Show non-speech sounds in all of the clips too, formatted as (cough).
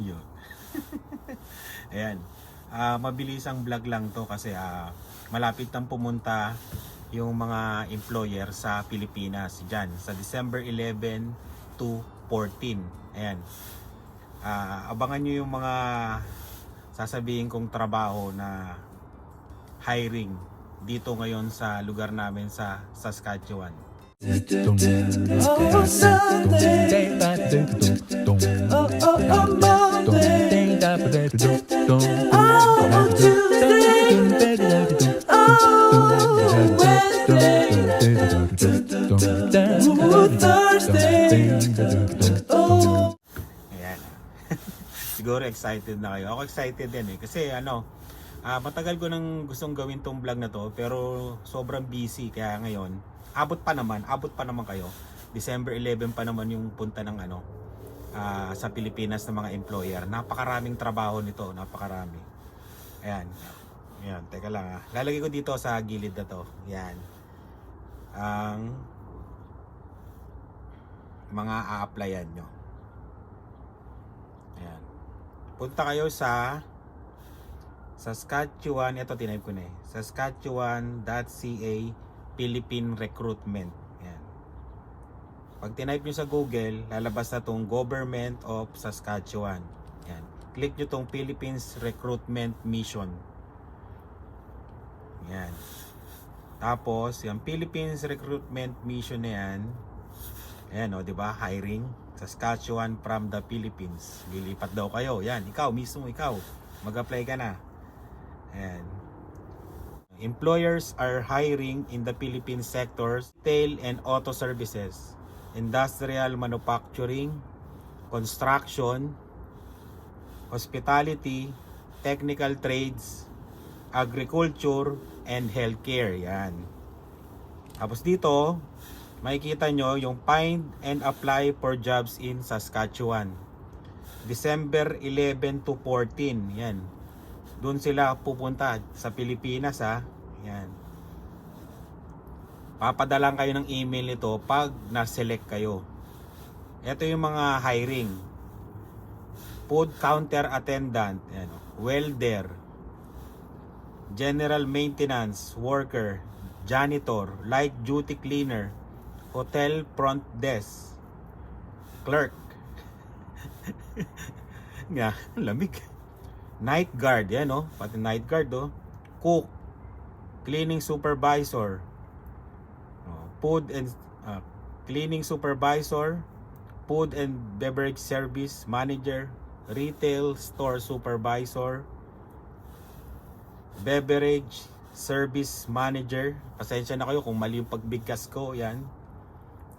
Yun. Ayan. Ah, mabilis ang vlog lang to kasi ah, malapit nang pumunta yung mga employer sa Pilipinas dyan sa December 11 to 14. Ayan. Ah, abangan nyo yung mga sasabihin kong trabaho na hiring dito ngayon sa lugar namin sa Saskatchewan. Oh, Sunday. Oh, oh, oh, (laughs) Siguro excited na kayo. Ako excited din eh. Kasi ano, ah, matagal ko nang gustong gawin tong vlog na to. Pero sobrang busy. Kaya ngayon, abot pa naman. Abot pa naman kayo. December 11 pa naman yung punta ng ano, ah, sa Pilipinas ng mga employer. Napakaraming trabaho nito. Napakarami. Ayan. Ayan. Teka lang ah. Lalagay ko dito sa gilid na to. Ayan. Ang mga a-applyan nyo. Ayan. Punta kayo sa Saskatchewan, ito tinype ko na eh. Saskatchewan.ca Philippine Recruitment. Pag tinype nyo sa Google, lalabas na tong Government of Saskatchewan. Ayan. Click nyo tong Philippines Recruitment Mission. Ayan. Tapos, yung Philippines Recruitment Mission na yan, Ayan o, di ba? Hiring. Saskatchewan from the Philippines. Lilipat daw kayo. Yan, ikaw mismo, ikaw. Mag-apply ka na. Ayan. Employers are hiring in the Philippine sectors, retail and auto services, industrial manufacturing, construction, hospitality, technical trades, agriculture, and healthcare. Yan. Tapos dito, makikita nyo yung find and apply for jobs in Saskatchewan. December 11 to 14. Yan. Doon sila pupunta sa Pilipinas ha. Yan. Papadalang kayo ng email nito pag na-select kayo. Ito yung mga hiring. Food counter attendant, welder, general maintenance worker, janitor, light duty cleaner, hotel front desk, clerk. (laughs) Nga, lamig. Night guard, yan oh, pati night guard oh. Cook, cleaning supervisor, food and ah, cleaning supervisor, food and beverage service manager, retail store supervisor, beverage service manager. Pasensya na kayo kung mali yung pagbigkas ko, yan.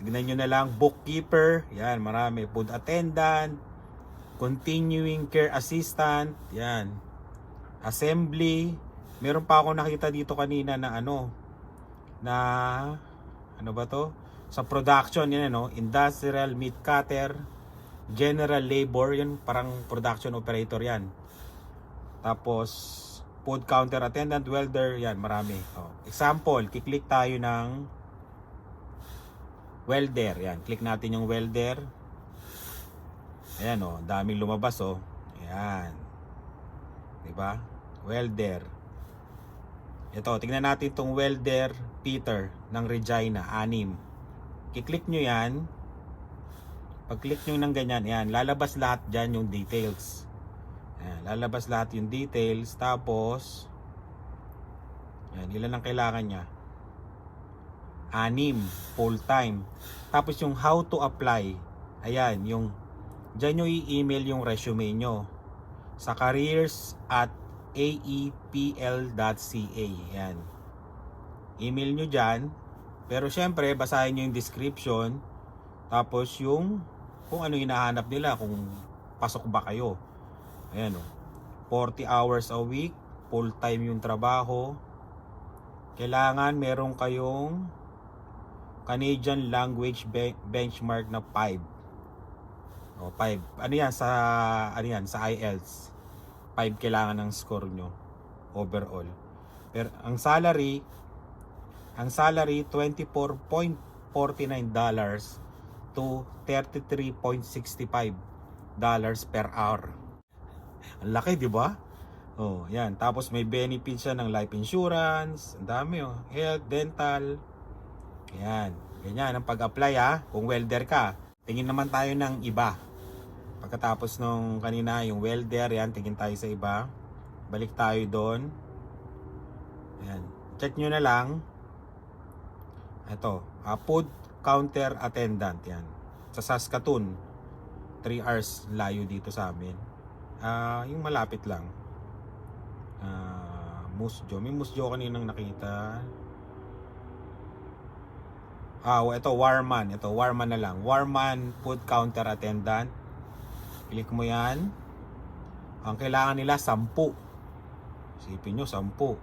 Tignan nyo na lang, bookkeeper, yan, marami. Food attendant, continuing care assistant, yan. Assembly, meron pa ako nakita dito kanina na ano, na, ano ba to? Sa production, yan ano, industrial meat cutter, general labor, yun, parang production operator yan. Tapos, food counter attendant, welder, yan, marami. Oh. Example, kiklik tayo ng welder. Yan, click natin yung welder. Ayan oh, daming lumabas oh. Ayan. 'Di ba? Welder. Ito, tingnan natin tong welder Peter ng Regina, anim. Kiklik nyo yan. Pag-click nyo ng ganyan, yan, lalabas lahat dyan yung details. Ayan, lalabas lahat yung details. Tapos, yan, ilan ang kailangan niya? Anim, full time. Tapos yung how to apply, ayan, yung dyan nyo i-email yung resume nyo sa careers at aepl.ca. Yan. Email nyo dyan. Pero syempre, basahin nyo yung description. Tapos yung kung ano hinahanap nila, kung pasok ba kayo. Ayan o. 40 hours a week, full time yung trabaho. Kailangan meron kayong Canadian language be- benchmark na 5. O 5. Ano yan sa ano yan sa IELTS? 5 kailangan ng score nyo overall. Pero ang salary ang salary 24.49 dollars to 33.65 dollars per hour. Ang laki, di ba? Oh, yan. Tapos may benefits siya ng life insurance. Ang dami, oh. Health, dental. Yan. Ganyan ang pag-apply, ha. Kung welder ka. Tingin naman tayo ng iba. Pagkatapos nung kanina, yung welder, yan. Tingin tayo sa iba. Balik tayo doon. Yan. Check nyo na lang. Ito. ah, food counter attendant. Yan. Sa Saskatoon. 3 hours layo dito sa amin. Ah, yung malapit lang. Ah, Musjo. May Musjo kaninang nakita. Ah, ito Warman. Ito Warman na lang. Warman food counter attendant. Click mo 'yan. Ang kailangan nila 10. Isipin nyo, 10.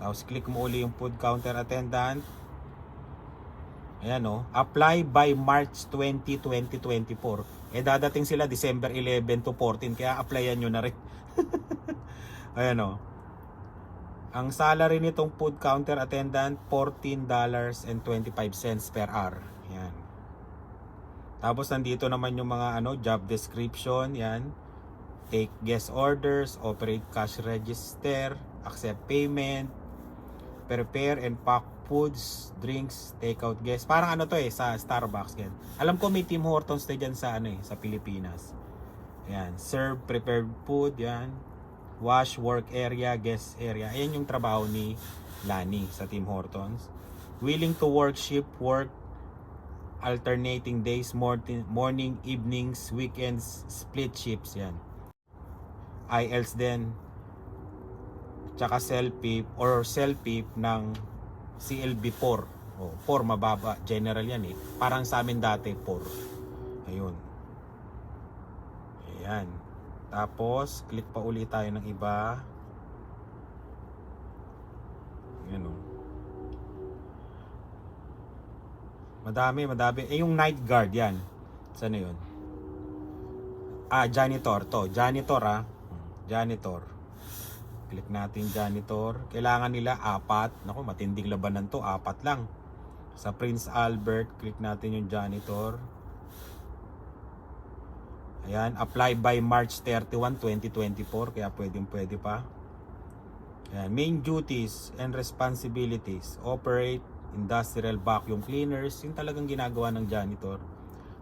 Tapos click mo uli yung food counter attendant. Ayan o. apply by March 20, 2024. Eh dadating sila December 11 to 14 kaya applyan nyo na rin. (laughs) Ayan o. Ang salary nitong food counter attendant $14.25 per hour. Tapos nandito naman yung mga ano job description, yan. Take guest orders, operate cash register, accept payment, prepare and pack foods, drinks, take out guests. Parang ano to eh sa Starbucks yan. Alam ko may Tim Hortons na dyan sa ano eh sa Pilipinas. Yan, serve prepared food, yan. Wash work area, guest area. Ayan yung trabaho ni Lani sa Tim Hortons. Willing to work shift work alternating days, morning, evenings, weekends, split shifts yan. IELTS din tsaka self-pip or self-pip ng CLB 4. O, 4 mababa. General yan eh. Parang sa amin dati 4. Ayun. Ayan. Tapos, click pa ulit tayo ng iba. Madami, madami. Eh, yung night guard yan. Saan na yun? Ah, janitor to. Janitor ah. Janitor. Click natin janitor. Kailangan nila apat. Naku, matinding labanan to. Apat lang. Sa Prince Albert, click natin yung janitor. Ayan, apply by March 31, 2024. Kaya pwedeng pwede pa. Ayan, main duties and responsibilities. Operate industrial vacuum cleaners. Yung talagang ginagawa ng janitor.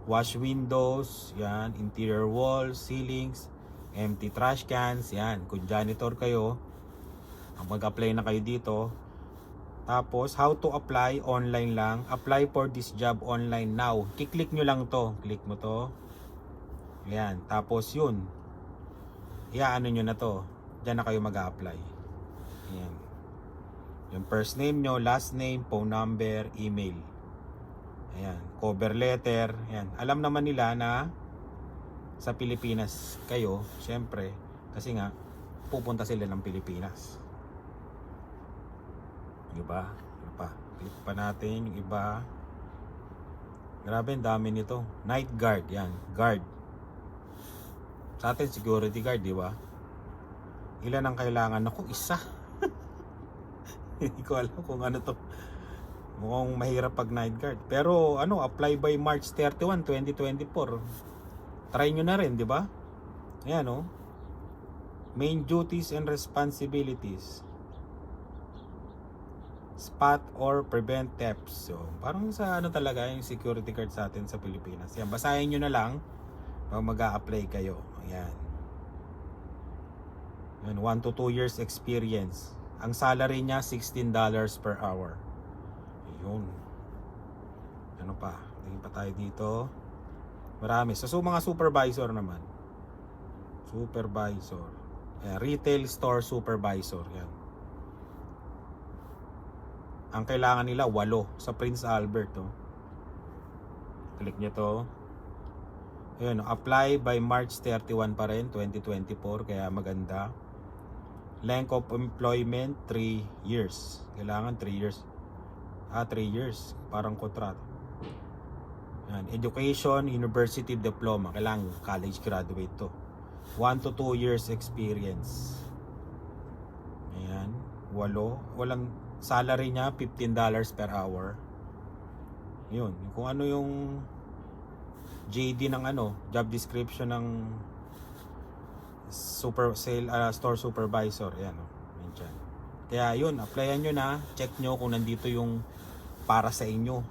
Wash windows. Yan, interior walls, ceilings, empty trash cans. Yan, kung janitor kayo, mag-apply na kayo dito. Tapos, how to apply online lang. Apply for this job online now. Kiklik nyo lang to. Click mo to. Ayan. Tapos yun. Iaano nyo na to. Diyan na kayo mag-apply. Ayan. Yung first name nyo, last name, phone number, email. Ayan. Cover letter. Ayan. Alam naman nila na sa Pilipinas kayo, syempre, kasi nga, pupunta sila ng Pilipinas. Yung iba, ano pa, click pa natin yung iba. Grabe, dami nito. Night guard, yan, guard. Sa atin, security guard, di ba? Ilan ang kailangan? Ako, isa. (laughs) Hindi ko alam kung ano to. Mukhang mahirap pag night guard. Pero ano, apply by March 31, 2024. Try nyo na rin, di ba? Ayan, oh. Main duties and responsibilities. Spot or prevent thefts. So, parang sa ano talaga yung security guard sa atin sa Pilipinas. Yan, basahin nyo na lang pag mag apply kayo. Ayan. Yan, 1 to 2 years experience. Ang salary niya, $16 per hour. Ayun. Ano pa? Tingin pa tayo dito. Marami. So, so mga supervisor naman. Supervisor. Ayan, retail store supervisor. Yan. Ang kailangan nila, walo. Sa Prince Albert. Oh. Click nyo to. Ayun, apply by March 31 pa rin, 2024. Kaya maganda. Length of employment, 3 years. Kailangan 3 years. Ah, 3 years. Parang kontrata. Yan. Education, university diploma. Kailangan college graduate to. 1 to 2 years experience. Ayan. Walo. Walang salary niya, $15 per hour. Yun. Kung ano yung JD ng ano, job description ng super sale ah, store supervisor. Ayan oh. Dyan. Kaya yun, applyan nyo na. Check nyo kung nandito yung para sa inyo.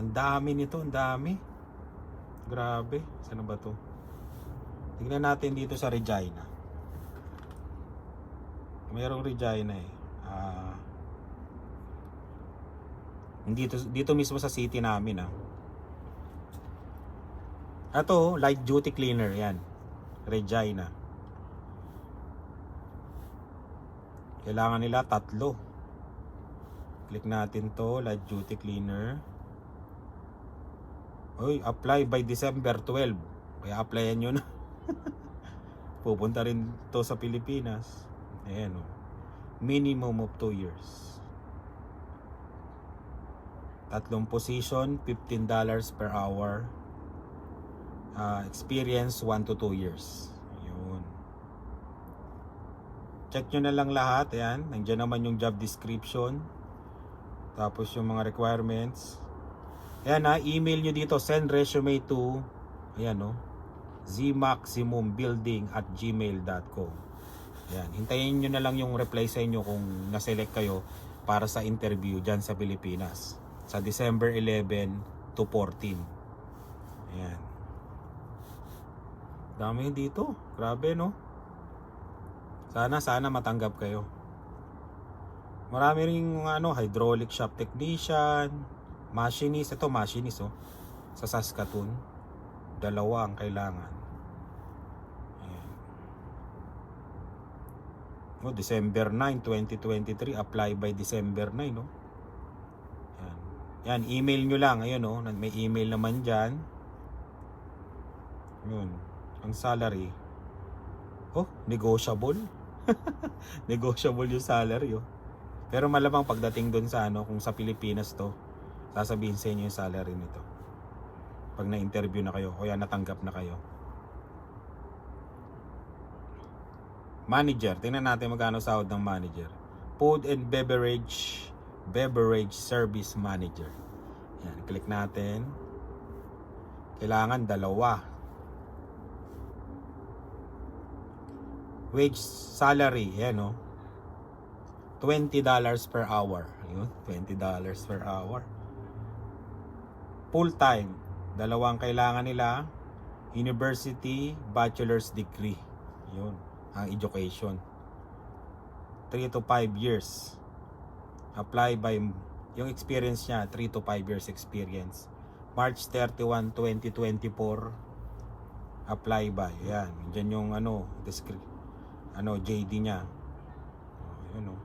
Ang dami nito, ang dami. Grabe. Saan ba to? Tingnan natin dito sa Regina. Mayroong Regina eh. Ah. dito, dito mismo sa city namin ah. Ito, light duty cleaner yan. Regina. Kailangan nila tatlo. Click natin to, light duty cleaner. Uy, apply by December 12. Kaya applyan nyo na. (laughs) Pupunta rin to sa Pilipinas. Ayan o. Minimum of 2 years. Tatlong position, $15 per hour. Ah, experience 1 to 2 years. Check nyo na lang lahat. Ayan. Nandiyan naman yung job description. Tapos yung mga requirements. Ayan na, email nyo dito, send resume to, ayan no, zmaximumbuilding at gmail.com. Ayan, hintayin nyo na lang yung reply sa inyo kung na-select kayo para sa interview dyan sa Pilipinas. Sa December 11 to 14. Ayan. Dami dito. Grabe no. Sana, sana matanggap kayo. Marami ring ano, hydraulic shop technician, machinist. Ito, machinist oh. Sa Saskatoon. Dalawa ang kailangan. Ayan. Oh, December 9, 2023. Apply by December 9, no? Yan. Yan, email nyo lang. Ayun, oh. May email naman dyan. Yun. Ang salary. Oh, negotiable. (laughs) negotiable yung salary, oh. Pero malamang pagdating doon sa ano, kung sa Pilipinas to, sasabihin sa inyo yung salary nito. Pag na-interview na kayo, yan, natanggap na kayo. Manager, tingnan natin magkano sahod ng manager. Food and beverage, beverage service manager. Yan, click natin. Kailangan dalawa. Wage salary, yan o. $20 per hour. Ayun, $20 per hour. Full time. Dalawang kailangan nila. University bachelor's degree. Yun, ang education. 3 to 5 years. Apply by yung experience niya, 3 to 5 years experience. March 31, 2024. Apply by. Yan, diyan yung ano, descri- ano JD niya. Oh, yun oh.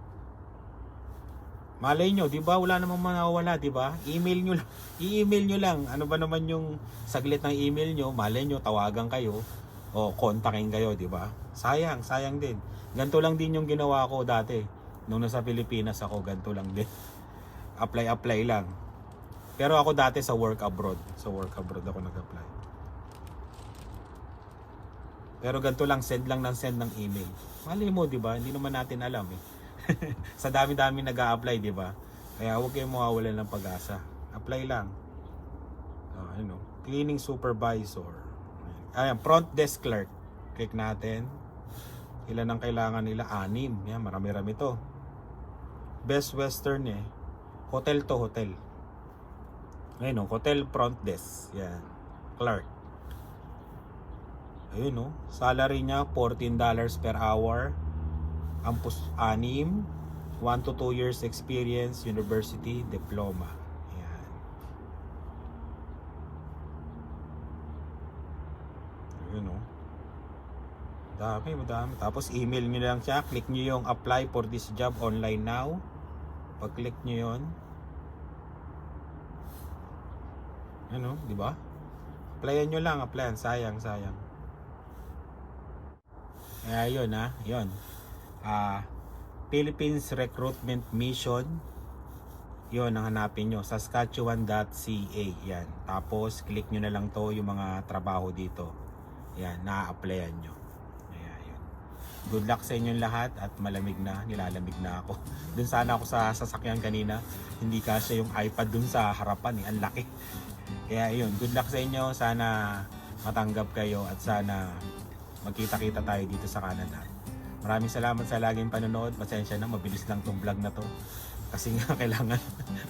Malay nyo, di ba? Wala namang mawawala, di ba? Email nyo lang. (laughs) I-email nyo lang. Ano ba naman yung saglit ng email nyo? Malay nyo, tawagan kayo. O kontakin kayo, di ba? Sayang, sayang din. Ganto lang din yung ginawa ko dati. Nung nasa Pilipinas ako, ganto lang din. (laughs) Apply, apply lang. Pero ako dati sa work abroad. Sa work abroad ako nag-apply. Pero ganito lang, send lang ng send ng email. Malay mo, di ba? Hindi naman natin alam eh. (laughs) sa dami-dami nag apply di ba? Kaya huwag kayong mawawalan ng pag-asa. Apply lang. Uh, ano, cleaning supervisor. Ayan, front desk clerk. Click natin. Ilan ang kailangan nila? Anim. Yan, marami-rami to. Best Western eh. Hotel to hotel. Ayun oh, hotel front desk. Yan. Clerk. Ayun oh, salary niya $14 per hour. Ang pus anim, 1 to 2 years experience, university diploma. Ayan. Ayun oh. Dami, madami. Tapos email nyo lang siya. Click nyo yung apply for this job online now. Pag-click nyo yun. Ano, di ba? Applyan nyo lang, applyan. Sayang, sayang. Kaya yun ha, yun. Ah, Philippines Recruitment Mission. Yun ang hanapin nyo. Saskatchewan.ca. Yan. Tapos, click nyo na lang to yung mga trabaho dito. Yan, na-applyan nyo. Ayan. Good luck sa inyong lahat at malamig na, nilalamig na ako. (laughs) Dun sana ako sa sasakyan kanina. Hindi kasi yung iPad dun sa harapan eh. Ang laki. Kaya yun, good luck sa inyo. Sana matanggap kayo at sana magkita-kita tayo dito sa Canada. Maraming salamat sa laging panonood. Pasensya na, mabilis lang tong vlog na to. Kasi nga (laughs) kailangan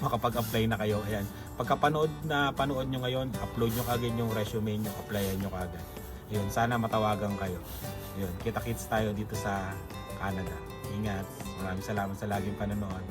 makapag-apply na kayo. Ayan. Pagkapanood na panood nyo ngayon, upload nyo kagad yung resume nyo, applyan nyo kagad. Ayun, sana matawagan kayo. Ayun, kita-kits tayo dito sa Canada. Ingat. Maraming salamat sa laging panonood.